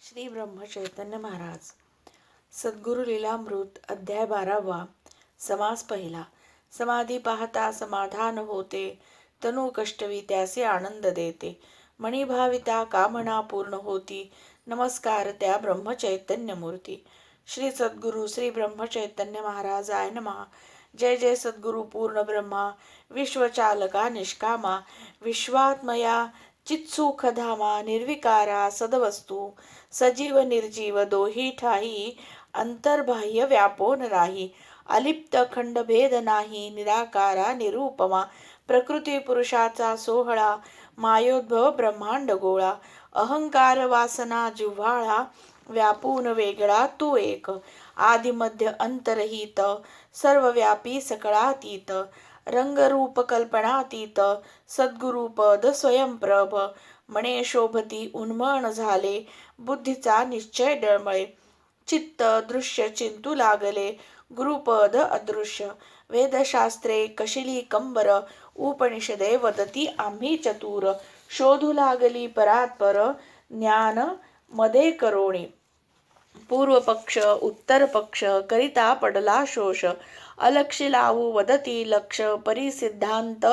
श्री ब्रह्म चैतन्य महाराज. सद्गुरु लीलामृत अध्याय बारावा. समास पहिला. समाधी पाहता समाधान होते. तनु कष्टवी त्याचे आनंद देते. मणिभाविता कामना पूर्ण होती. नमस्कार त्या ब्रह्मचैतन्य मूर्ती. श्री सद्गुरु श्री ब्रह्मचैतन्य महाराज आय नमः. जय जय सद्गुरु पूर्ण ब्रह्मा. विश्वचालका निष्कामा. विश्वात्मया चित्सुखधामा निर्विकारा सदवस्तू। सजीव निर्जीव दोही ठाई अंतर्बाह्य व्यापोन राही। अलिप्त खंड भेद नाही निराकारा निरूपमा। प्रकृती पुरुषाचा सोहळा मायोद्भव ब्रह्मांड गोळा। अहंकार वासना जिव्हाळा व्यापून वेगळा तू एक। आदिमध्य अंतरहित सर्वव्यापी सकळातीत। रंगरूप कल्पनातीत सद्गुरुपद स्वयंप्रभ मणे शोभती उन्मण झाले बुद्धीचा निश्चय डळमळे. चित्त दृश्य चिंतू लागले गुरुपद अदृश्य. वेदशास्त्रे कशिली कंबर उपनिषदे वदती आम्ही चतुर. शोधू लागली परात्पर ज्ञानमध्ये करोणी. पूर्व पक्ष उत्तर पक्ष करिता पडला शोष. अलक्षी लावू वदती लक्ष परिसिद्धांत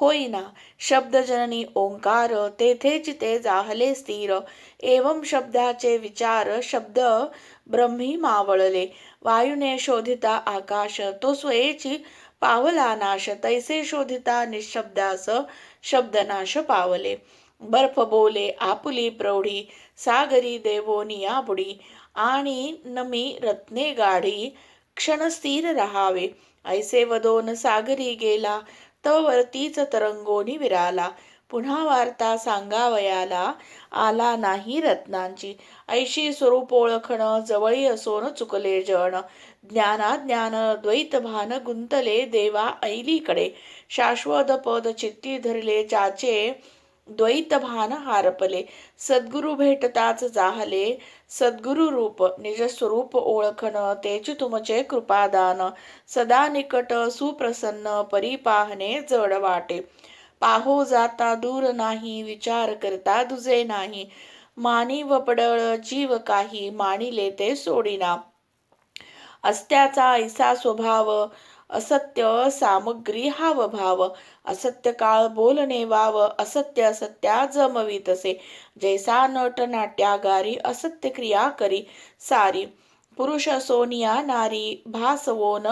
होईना. शब्दजननी ओंकार तेथेच ते जाहले स्थिर. एवं शब्दाचे विचार शब्द ब्रह्मी मावळले. वायूने शोधिता आकाश तो स्वयेची पावला नाश. तैसे शोधिता निशब्दास शब्दनाश पावले. बर्फ बोले आपुली प्रौढी सागरी देवोनिया बुडी आणि नमी रत्ने गाढी क्षणस्थिर राहावे. ऐसे वदोन सागरी गेला तवरतीच तरंगोनी विराला. पुन्हा वार्ता सांगावयाला आला नाही रत्नांची. ऐशी स्वरूप ओळखण जवळी असोन चुकले जण. ज्ञाना ज्ञान द्वैत भान गुंतले देवा ऐलीकडे. शाश्वत पद चित्ती धरले ज्याचे द्वैत भान हारपले सद्गुरु भेटताच जाहले सद्गुरु रूप निज स्वरूप ओळखण तेच तुमचे कृपादान सदा निकट सुप्रसन्न परिपाहणे जड वाटे. पाहो जाता दूर नाही विचार करता दुजे नाही मानी व पडळ जीव काही मानिले ते सोडिना. अस्त्याचा ऐसा स्वभाव असत्य सामग्री हाव भाव. असत्य काळ बोलणे वाव. असत्य असत्या जमवितसे जैसा नट नाट्यागारी असत्य क्रिया करी सारी. पुरुष सोनिया नारी भासवोन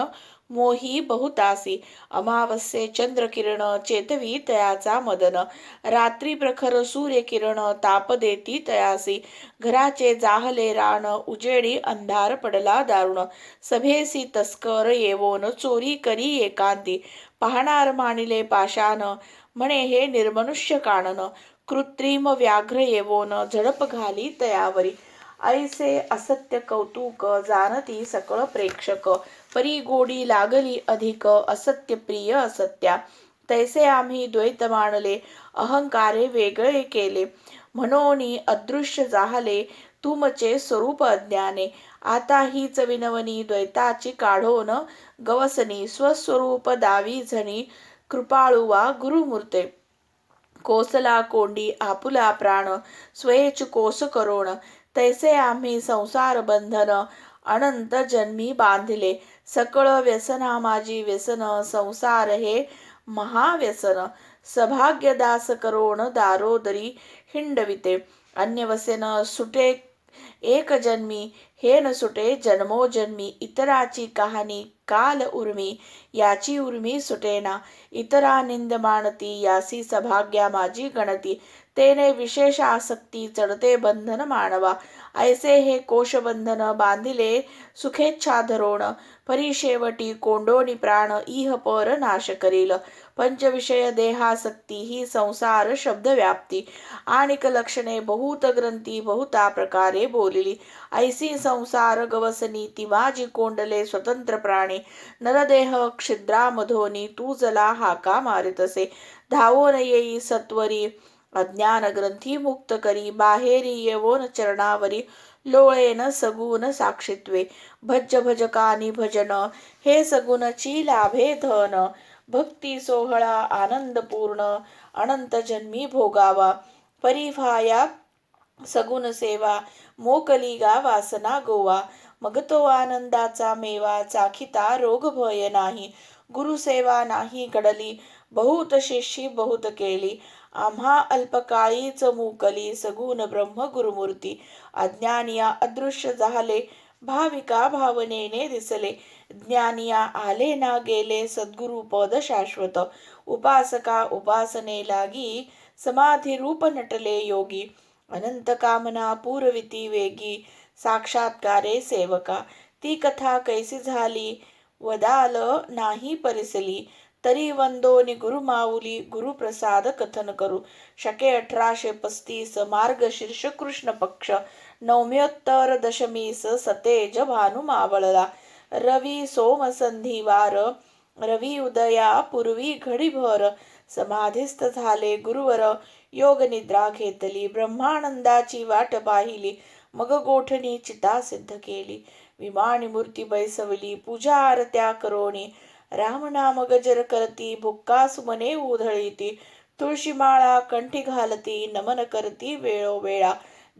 मोही बहुतासी. अमावस्ये चंद्रकिरण चेतवी तयाचा मदन. रात्री प्रखर सूर्यकिरण ताप देती तयासी. घराचे जाहले रान उजेडी अंधार पडला दारुण. सभेसी तस्कर येवोन चोरी करी एकांती. पाहणार मानिले पाशान म्हणे हे निर्मनुष्य कानन कृत्रिम व्याघ्र येवोन झडप घाली तयावरी. ऐसे असत्य कौतुक जाणती सकळ प्रेक्षक. परी गोडी लागली अधिक असत्य प्रिय असत्या. तैसे आम्ही द्वैत मानले अहंकारे वेगळे केले. म्हणून अदृश्य झाले तुमचे स्वरूप अज्ञाने. आता हीच विनवनी द्वैताची काढोन गवसनी स्वस्वरूप दावी झणी कृपाळुवा गुरुमूर्ते. कोसला कोंडी आपुला प्राण स्वयेच कोस करोण. तैसे आम्ही संसार बंधन अनंत जन्मी बांधले. सकळ व्यसना माझी व्यसन संसार हे महाव्यसन. सभाग्यदास करोण दारोदरी हिंडविते. अन्यवसेन सुटे एक जन्मी हे न सुटे जन्मोजन्मी इतराची कहाणी काल उर्मी याची उर्मी सुटेना. इतरा निंद मानती यासी सभाग्या माझी गणती. तेने विशेष आसक्ती चढते बंधन मानवा. ऐसे हे कोशबंधन बांधिले सुखेच्छा धरोण. परिशेवटी कोंडोनी प्राण इह पर नाश करील. पंचविषय देहासक्ती ही संसार शब्द व्याप्ती आणिक लक्षणे बहुत ग्रंथी बहुता प्रकारे बोलिली. ऐसी संसार गवसनी ती माझी कोंडले स्वतंत्र प्राणी. नरदेह क्षिद्रामधोनी तू जला हाका मारितसे न येई सत्वरी अज्ञान ग्रंथी मुक्त करी बाहेरी येवोन चरणावरी लोळेन सगुण साक्षित्वे भज भजकानी भजन हे सगुणची लाभे धन भक्ती सोहळा आनंद पूर्ण अनंत जन्मी भोगावा परिभाया सगुण सेवा मोकली गा वासना गोवा मग तो आनंदाचा मेवा चाखिता रोग भय नाही गुरुसेवा नाही घडली बहुत शिष्यी बहुत केली. आम्हा अल्पकाळीच मुकली सगुण ब्रह्म गुरुमूर्ती. अज्ञानिया अदृश्य झाले भाविका भावनेने दिसले. ज्ञानिया आले ना गेले सद्गुरु पद शाश्वत. उपासका उपासने लागी समाधी रूप नटले योगी. अनंत कामना पूरविती वेगी साक्षात्कारे सेवका. ती कथा कैसी झाली? वदाल नाही परिसली. तरी वंदोनी गुरुमाऊली गुरुप्रसाद कथन करू। शके अठराशे पस्तीस मार्गशीर्ष कृष्ण पक्ष नवम्योत्तर दशमीस सतेज भानु मावळला। रवी सोम संधिवार रवी उदया पूर्वी घडीभर समाधीस्थ झाले गुरुवर योग निद्रा घेतली ब्रह्मानंदाची वाट पाहिली मग गोठणी चिता सिद्ध केली। विमानी मूर्ती बैसवली पूजा आरत्या करोणी रामनाम गजर करती भुक्का सुमने उधळीती तुळशीमाळा कंठी घालती नमन करती वेळोवेळा.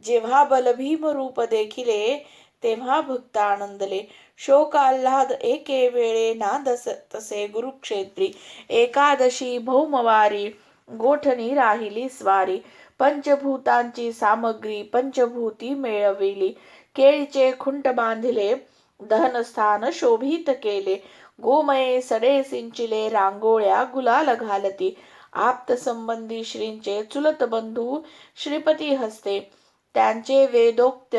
जेव्हा बलभीम रूप देखिले तेव्हा भक्त आनंदले. शोक आल्हाद एके वेळे नादस तसे गुरुक्षेत्री. एकादशी भौमवारी गोठणी राहिली स्वारी. पंचभूतांची सामग्री पंचभूती मिळविली. केळीचे खुंट बांधिले दहनस्थान शोभित केले. गोमये सडे सिंचिले रांगोळ्या गुलाल घालती. आप्त संबंधी श्रींचे चुलत बंधू श्रीपती हस्ते. त्यांचे वेदोक्त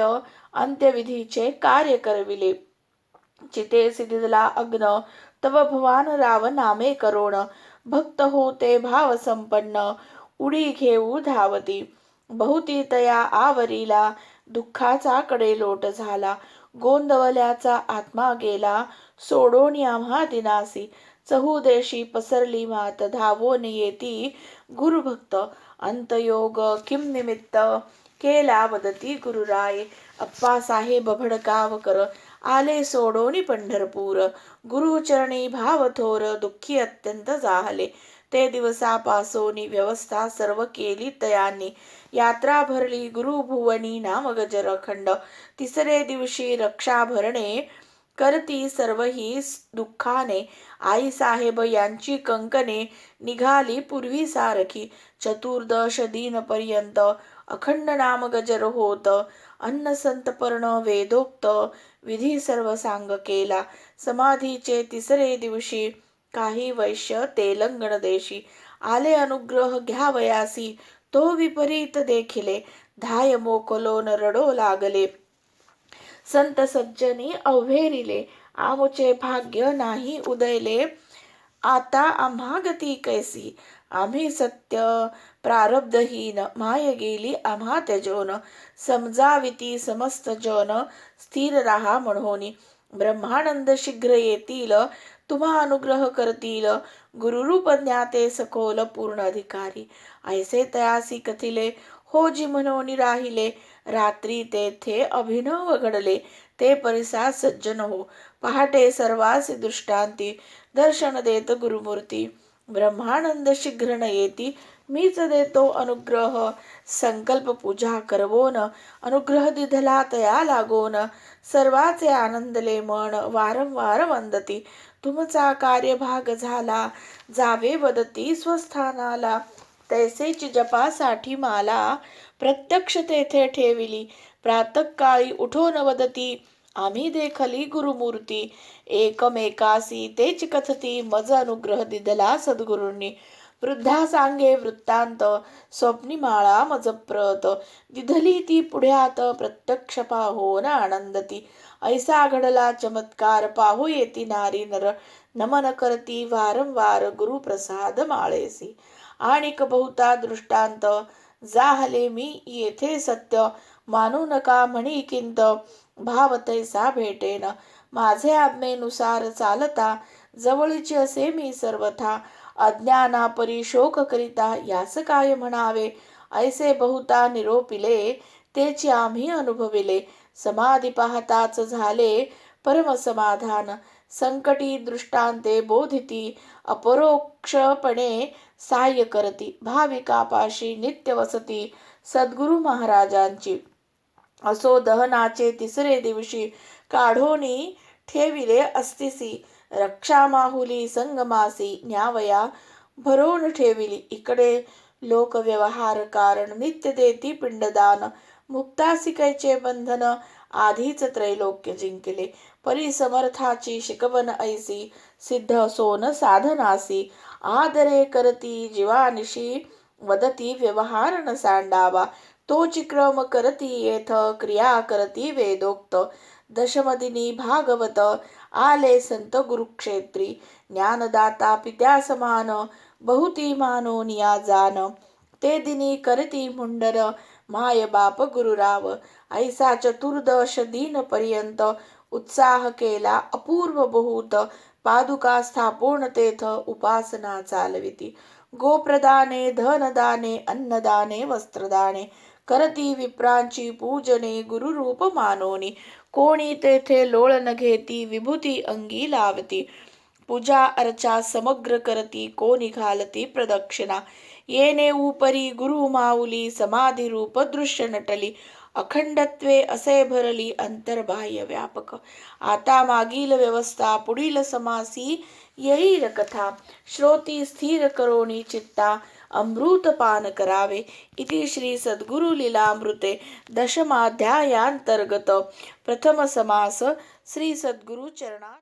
अंत्यविधीचे कार्य करविले. चिते सिद्धला अग्न तव भवान राव नामे करोण. भक्त होते भाव संपन्न उडी घेऊ धावती. बहुती तया आवरीला दुःखाचा कडे लोट झाला. गोंदवल्याचा आत्मा गेला सोडून आम्हा दिनासी चहुदेशी पसरली मात धावोन येती गुरुभक्त. अंतयोग किम निमित्त? केला वदती गुरुराय. अप्पासाहेब भडकावकर आले सोडोनी पंढरपूर. गुरुचरणी भाव थोर दुःखी अत्यंत जाहले. ते दिवसापासून व्यवस्था सर्व केली तयांनी. यात्रा भरली गुरुभुवनी नामगजर अखंड तिसरे दिवशी रक्षा भरणे करती सर्व ही दुःखाने. आई साहेब यांची कंकणे निघाली पूर्वी सारखी. चतुर्दश पर्यंत अखंड नाम गजर होत. अन्न संतपर्ण वेदोक्त विधी सर्व सांग केला. समाधीचे तिसरे दिवशी काही वैश्य तेलंगण देशी आले अनुग्रह घ्यावयासी. तो विपरीत देखिले धाय मोकलोन रडो लागले. संत सज्जनी अव्हेरिले आमचे भाग्य नाही उदयले. आता आम्हा गती कैसी आम्ही सत्य प्रारब्धहीन माय गेली आम्हा त्यजोन. समजाविती समस्त जन स्थिर राहा म्हणून. ब्रह्मानंद शीघ्र येतील तुम्हा अनुग्रह करतील. गुरुरूप ज्ञाते सखोल पूर्ण अधिकारी. ऐसे तयासी कथिले हो जी म्हणून राहिले. रात्री तेथे अभिनव घडले. ते परिसा सज्जन हो. पहाटे सर्वासी दृष्टांती. दर्शन देत गुरुमूर्ती. ब्रह्मानंद शीघ्र न येती. मीच देतो अनुग्रह. संकल्प पूजा करवोन अनुग्रह दिधला तया लागोन. सर्वाचे आनंदले मन वारंवार वंदती. तुमचा कार्यभाग झाला जावे वदती स्वस्थानाला. तैसेची जपासाठी माला प्रत्यक्ष तेथे ठेविली. प्रातकाळी उठोन वदती आम्ही देखली गुरुमूर्ती. एकमेकासी तेच कथती मज अनुग्रह दिदला सद्गुरूंनी. वृद्धा सांगे वृत्तांत स्वप्नी माळा दिधली ती पुढ्यात प्रत्यक्ष पाहोन आनंदती. ऐसा घडला चमत्कार पाहू येती नारी नर. नमन करती वारंवार गुरुप्रसाद माळेसी. आणिक बहुता दृष्टांत जाहले मी येथे सत्य. मानू नका म्हणी किंत भाव तैसा भेटेन. माझे आज्ञेनुसार चालता. जवळची असे मी सर्वथा. अज्ञानापरी शोक करिता यास काय म्हणावे? ऐसे बहुता निरोपिले तेची आम्ही अनुभविले. समाधी पाहताच झाले परमसमाधान संकटी दृष्टांते बोधिती अपरोक्षपणे साह्य करती. भाविकापाशी नित्य वसती सद्गुरू महाराजांची. असो दहनाचे तिसरे दिवशी काढोनी ठेविले असतिसी. रक्षा माहुली संगमासी न्यावया भरवून ठेविली इकडे. लोकव्यवहार कारण नित्य देती पिंडदान मुक्तासिकेचे बंधन आधीच त्रैलोक्य जिंकले. परी समर्थाची शिकवण ऐसी सिद्ध सोन साधनासी. आदरे करती जीवानिशी वदती व्यवहार न सांडावा. तो चिक्रम करती येथ क्रिया करती वेदोक्त. दशमदिनी भागवत आले संत गुरुक्षेत्री ज्ञानदाता पित्या समान बहुती मानोनिया जान ते दिनी करती मुंडर माय बाप गुरुराव ऐसा चतुर्दश दिन पर्यंत उत्साह केला अपूर्व बहुत पादुका स्थापून तेथ उपासना चालविती. गोप्रदाने धनदाने अन्नदाने वस्त्रदाने करती विप्रांची पूजने गुरुरूप मानोनी. कोणी तेथे लोळण घेती विभूती अंगी लावती. पूजा अर्चा समग्र करती कोणी घालती प्रदक्षिणा. येणे उपरी गुरु माऊली समाधी रूप दृश्य नटली. अखंडत्वे असे भरली अंतर्बाह्य व्यापक. आता मागील व्यवस्था पुढील समासी येईल कथा. श्रोती स्थिर करोणी चित्ता. अमृतपान करावे इति श्री सद्गुरु लीलामृते दशमाध्यायांतर्गत प्रथम समास श्री सद्गुरु चरणा